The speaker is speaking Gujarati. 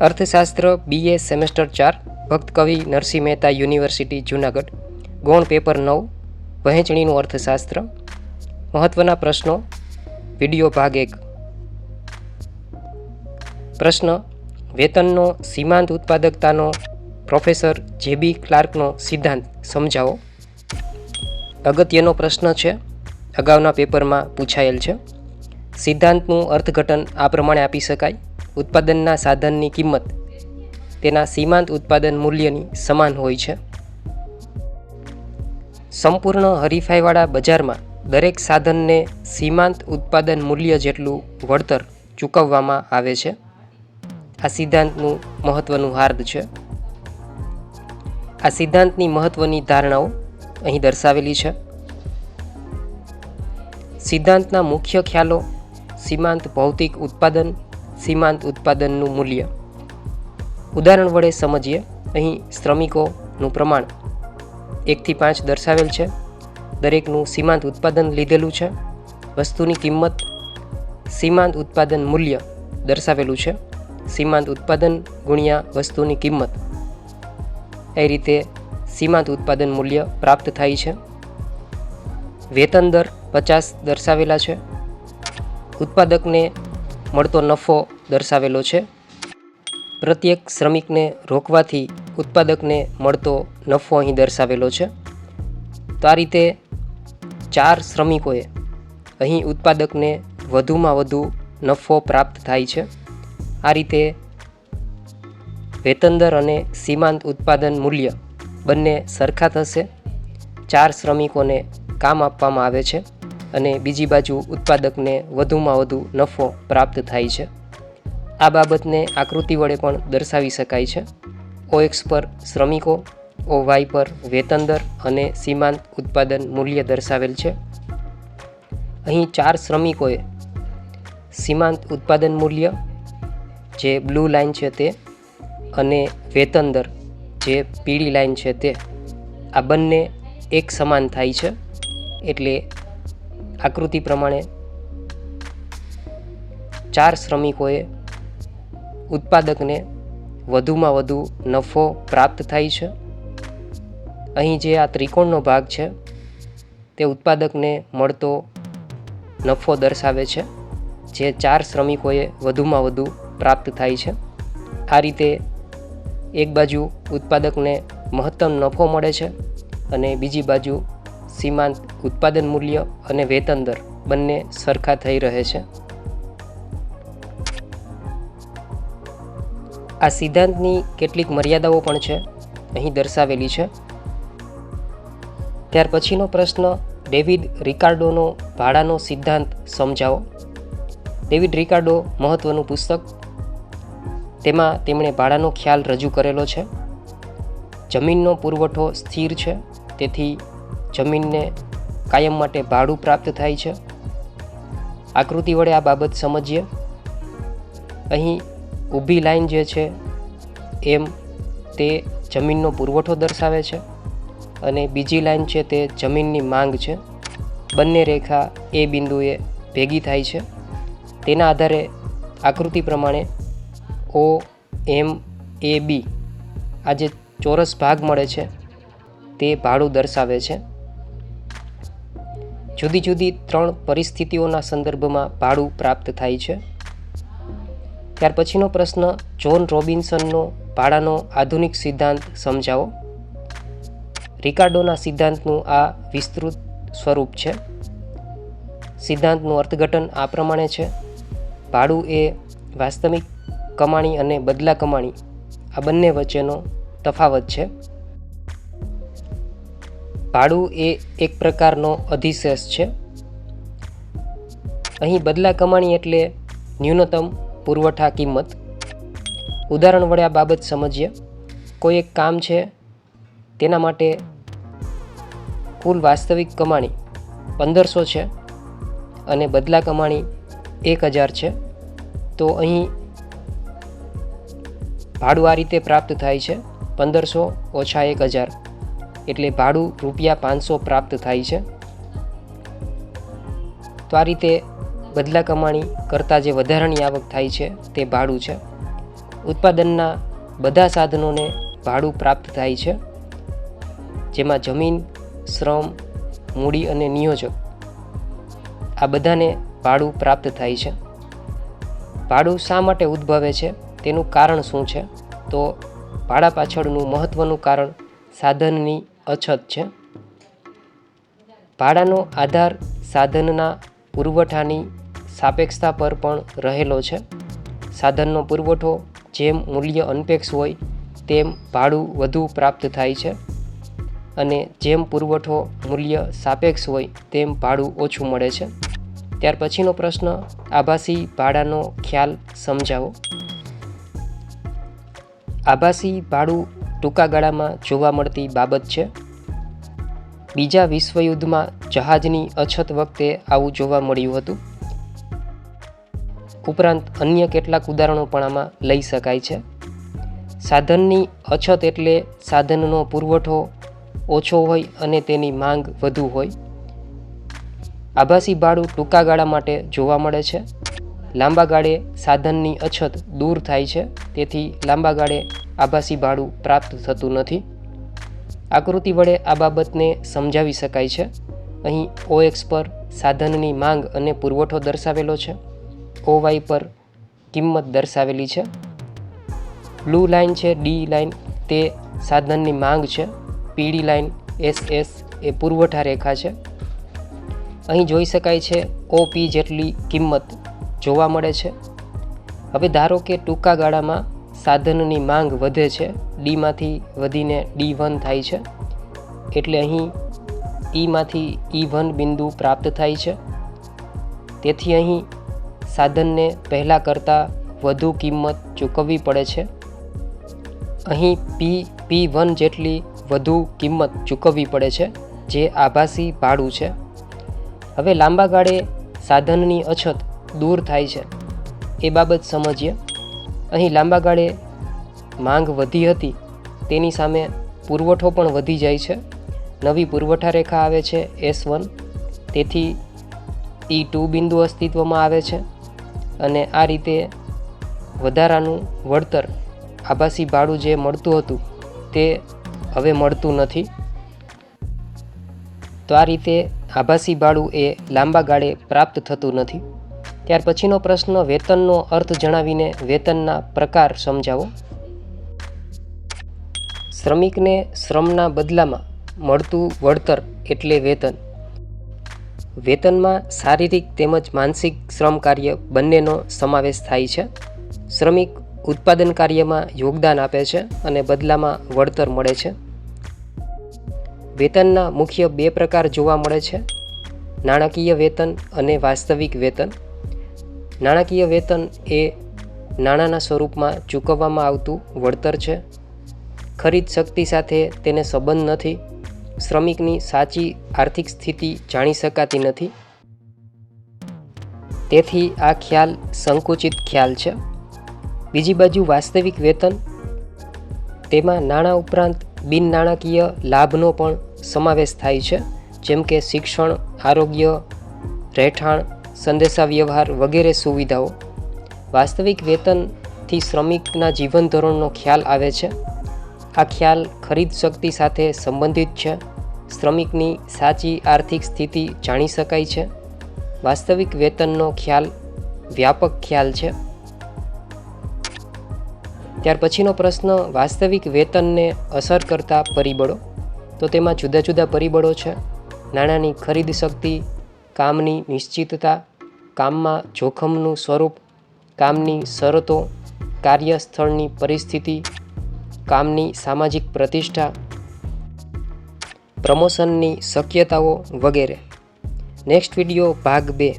અર્થશાસ્ત્ર બીએ સેમેસ્ટર ચાર ભક્તકવિ નરસિંહ મહેતા યુનિવર્સિટી, જુનાગઢ. ગૌણ પેપર નવ, વહેંચણીનું અર્થશાસ્ત્ર. મહત્ત્વના પ્રશ્નો. વિડિયો ભાગ એક. પ્રશ્ન, વેતનનો સીમાંત ઉત્પાદકતાનો પ્રોફેસર જેબી ક્લાર્કનો સિદ્ધાંત સમજાવો. અગત્યનો પ્રશ્ન છે, અગાઉના પેપરમાં પૂછાયેલ છે. સિદ્ધાંતનું અર્થઘટન આ પ્રમાણે આપી શકાય. ઉત્પાદનના સાધનની કિંમત તેના સીમાંત ઉત્પાદન મૂલ્યની સમાન હોય છે. સંપૂર્ણ હરીફાઈવાળા બજારમાં દરેક સાધનને સીમાંત ઉત્પાદન મૂલ્ય જેટલું વળતર ચૂકવવામાં આવે છે. આ સિદ્ધાંતનું મહત્ત્વનું હાર્દ છે. આ સિદ્ધાંતની મહત્ત્વની ધારણાઓ અહીં દર્શાવેલી છે. સિદ્ધાંતના મુખ્ય ખ્યાલો સીમાંત ભૌતિક ઉત્પાદન સીમાંત ઉત્પાદનનું મૂલ્ય. ઉદાહરણ વડે સમજીએ, અહીં શ્રમિકોનું પ્રમાણ એકથી પાંચ દર્શાવેલ છે. દરેકનું સીમાંત ઉત્પાદન લીધેલું છે. વસ્તુની કિંમત સીમાંત ઉત્પાદન મૂલ્ય દર્શાવેલું છે. સીમાંત ઉત્પાદન ગુણ્યા વસ્તુની કિંમત. એ રીતે સીમાંત ઉત્પાદન મૂલ્ય પ્રાપ્ત થાય છે. વેતન દર પચાસ દર્શાવેલા છે. ઉત્પાદકને મળતો નફો દર્શાવેલો છે. પ્રત્યેક શ્રમિકને રોકવાથી ઉત્પાદકને મળતો નફો અહીં દર્શાવેલો છે. તો આ રીતે ચાર શ્રમિકોએ અહીં ઉત્પાદકને વધુમાં વધુ નફો પ્રાપ્ત થાય છે. આ રીતે વેતનદર અને સીમાંત ઉત્પાદન મૂલ્ય બંને સરખા થશે. ચાર શ્રમિકોને કામ આપવામાં આવે છે. અને બીજી બાજુ ઉત્પાદકને વધુમાં વધુ નફો પ્રાપ્ત થાય છે. આ બાબતને આકૃતિ વડે પણ દર્શાવી શકાય છે. ઓ એક્સ પર શ્રમિકો ઓ વાય પર વેતન દર અને સીમાંત ઉત્પાદન મૂલ્ય દર્શાવેલ છે. અહીં ચાર શ્રમિકોએ સીમાંત ઉત્પાદન મૂલ્ય, જે બ્લુ લાઇન છે તે, અને વેતન દર જે પીળી લાઇન છે તે. આ બંને એક સમાન થાય છે. એટલે આકૃતિ પ્રમાણે ચાર શ્રમિકોએ ઉત્પાદકને વધુમાં વધુ નફો પ્રાપ્ત થાય છે. અહીં જે આ ત્રિકોણનો ભાગ છે, તે ઉત્પાદકને મળતો નફો દર્શાવે છે, જે ચાર શ્રમિકોએ વધુમાં વધુ પ્રાપ્ત થાય છે. આ રીતે એક બાજુ ઉત્પાદકને મહત્તમ નફો મળે છે અને બીજી બાજુ સીમાંત ઉત્પાદન મૂલ્ય અને વેતન દર બંને સરખા થઈ રહે છે. આ સિદ્ધાંતની કેટલીક મર્યાદાઓ પણ છે, અહીં દર્શાવેલી છે. ત્યાર પછીનો પ્રશ્ન, ડેવિડ રિકાર્ડોનો ભાડાનો સિદ્ધાંત સમજાવો. ડેવિડ રિકાર્ડો મહત્ત્વનું પુસ્તક. તેમાં તેમણે ભાડાનો ખ્યાલ રજૂ કરેલો છે. જમીનનો પુરવઠો સ્થિર છે, તેથી જમીનને કાયમ માટે ભાડું પ્રાપ્ત થાય છે. આકૃતિ વડે આ બાબત સમજીએ. અહીં ઊભી લાઈન જે છે, એમ તે જમીનનો પુરવઠો દર્શાવે છે અને બીજી લાઈન છે તે જમીનની માંગ છે. બંને રેખા એ બિંદુએ ભેગી થાય છે. તેના આધારે આકૃતિ પ્રમાણે ઓ, એમ, એ, બી આ જે ચોરસ ભાગ મળે છે તે ભાડું દર્શાવે છે. જુદી જુદી ત્રણ પરિસ્થિતિઓના સંદર્ભમાં ભાડું પ્રાપ્ત થાય છે. ત્યાર પછીનો પ્રશ્ન, જોન રોબિન્સનનો ભાડાનો આધુનિક સિદ્ધાંત સમજાવો. રિકાર્ડોના સિદ્ધાંતનું આ વિસ્તૃત સ્વરૂપ છે. સિદ્ધાંતનું અર્થઘટન આ પ્રમાણે છે. ભાડું એ વાસ્તવિક કમાણી અને બદલા કમાણી, આ બંને વચ્ચેનો તફાવત છે. ભાડું એ એક પ્રકારનો અધિશેષ છે. અહીં બદલા કમાણી એટલે ન્યૂનતમ પુરવઠા કિંમત. ઉદાહરણ વડે આ બાબત સમજીએ. કોઈ એક કામ છે, તેના માટે કુલ વાસ્તવિક કમાણી પંદરસો છે અને બદલા કમાણી એક હજાર છે. તો અહીં ભાડું આ રીતે પ્રાપ્ત થાય છે, પંદરસો ઓછા એક હજાર. એટલે ભાડું રૂપિયા પાંચસો પ્રાપ્ત થાય છે. તો આ રીતે બદલા કમાણી કરતાં જે વધારાની આવક થાય છે તે ભાડું છે. ઉત્પાદનના બધા સાધનોને ભાડું પ્રાપ્ત થાય છે. જેમાં જમીન, શ્રમ, મૂડી અને નિયોજક આ બધાને ભાડું પ્રાપ્ત થાય છે. ભાડું શા માટે ઉદ્ભવે છે? તેનું કારણ શું છે? તો ભાડા પાછળનું મહત્ત્વનું કારણ સાધનની અછત છે. ભાડાનો આધાર સાધનના પુરવઠાની સાપેક્ષતા પર પણ રહેલો છે. સાધનનો પુરવઠો જેમ મૂલ્ય અનપેક્ષ હોય, તેમ ભાડું વધુ પ્રાપ્ત થાય છે. અને જેમ પુરવઠો મૂલ્ય સાપેક્ષ હોય, તેમ ભાડું ઓછું મળે છે. ત્યાર પછીનો પ્રશ્ન, આભાસી ભાડાનો ખ્યાલ સમજાવો. આભાસી ભાડું ટૂંકા ગાળામાં જોવા મળતી બાબત છે. બીજા વિશ્વયુદ્ધમાં જહાજની અછત વખતે આવું જોવા મળ્યું હતું. ઉપરાંત અન્ય કેટલાક ઉદાહરણો પણ આમાં લઈ શકાય છે. સાધનની અછત એટલે સાધનનો પુરવઠો ઓછો હોય અને તેની માંગ વધુ હોય. આભાસી ભાડું ટૂંકા ગાળા માટે જોવા મળે છે. લાંબા ગાળે સાધનની અછત દૂર થાય છે, તેથી લાંબા ગાળે આભાસી ભાડું પ્રાપ્ત થતું નથી. આકૃતિ વડે આ બાબતને સમજાવી શકાય છે. અહીં ઓએક્સ પર સાધનની માંગ અને પુરવઠો દર્શાવેલો છે. ઓવાય પર કિંમત દર્શાવેલી છે. બ્લુ લાઇન છે, ડી લાઇન તે સાધનની માંગ છે. પીળી લાઇન એસ એસ એ પુરવઠા રેખા છે. અહીં જોઈ શકાય છે, ઓપી જેટલી કિંમત જોવા મળે છે. હવે ધારો કે ટૂંકા ગાળામાં સાધનની માંગ વધે છે, ડીમાંથી વધીને ડી વન થાય છે, એટલે અહીં ઈમાંથી ઈ વન બિંદુ પ્રાપ્ત થાય છે. તેથી અહીં સાધનને પહેલાં કરતાં વધુ કિંમત ચૂકવવી પડે છે. અહીં પી પી વન જેટલી વધુ કિંમત ચૂકવવી પડે છે, જે આભાસી ભાડું છે. હવે લાંબા ગાળે સાધનની અછત દૂર થાય છે. એ બાબત સમજીએ. અહીં લાંબા ગાળે માંગ વધી હતી. તેની સામે પુરવઠો પણ વધી જાય છે. નવી પુરવઠા રેખા આવે છે એસ વન. તેથી ઈ ટુ બિંદુ અસ્તિત્વમાં આવે છે. અને આ રીતે વધારાનું વળતર આભાસી ભાડું જે મળતું હતું તે હવે મળતું નથી. તો આ રીતે આભાસી ભાડું એ લાંબા ગાળે પ્રાપ્ત થતું નથી. ત્યાર પછીનો પ્રશ્ન વેતનનો અર્થ જણાવીને વેતનના પ્રકાર સમજાવો. શ્રમિકને શ્રમના બદલામાં મળતું વળતર એટલે વેતન. વેતનમાં શારીરિક તેમજ માનસિક શ્રમ કાર્ય બંનેનો સમાવેશ થાય છે. શ્રમિક ઉત્પાદન કાર્યમાં યોગદાન આપે છે અને બદલામાં વળતર મળે છે. વેતનના મુખ્ય બે પ્રકાર જોવા મળે છે. નાણાકીય વેતન અને વાસ્તવિક વેતન. નાણાકીય વેતન એ નાણાંના સ્વરૂપમાં ચૂકવવામાં આવતું વળતર છે. ખરીદ શક્તિ સાથે તેને સંબંધ નથી. શ્રમિકની સાચી આર્થિક સ્થિતિ જાણી શકાતી નથી. તેથી આ ખ્યાલ સંકુચિત ખ્યાલ છે. બીજી બાજુ વાસ્તવિક વેતન. તેમાં નાણાં ઉપરાંત બિન નાણાકીય લાભનો પણ સમાવેશ થાય છે. જેમ કે શિક્ષણ, આરોગ્ય, રહેઠાણ સંદેશાવ્યવહાર વગેરે સુવિધાઓ. વાસ્તવિક વેતનથી શ્રમિકના જીવન ધોરણનો ખ્યાલ આવે છે. આ ખ્યાલ ખરીદ શક્તિ સાથે સંબંધિત છે. શ્રમિકની સાચી આર્થિક સ્થિતિ જાણી શકાય છે. વાસ્તવિક વેતનનો ખ્યાલ વ્યાપક ખ્યાલ છે. ત્યાર પછીનો પ્રશ્ન, વાસ્તવિક વેતનને અસર કરતા પરિબળો? તો તેમાં જુદા જુદા પરિબળો છે. નાણાંની ખરીદ શક્તિ કામની નિશ્ચિતતા, કામમાં જોખમનું સ્વરૂપ, કામની શરતો, કાર્યસ્થળની પરિસ્થિતિ, કામની સામાજિક પ્રતિષ્ઠા, પ્રમોશનની શક્યતાઓ વગેરે. નેક્સ્ટ વીડિયો ભાગ બે.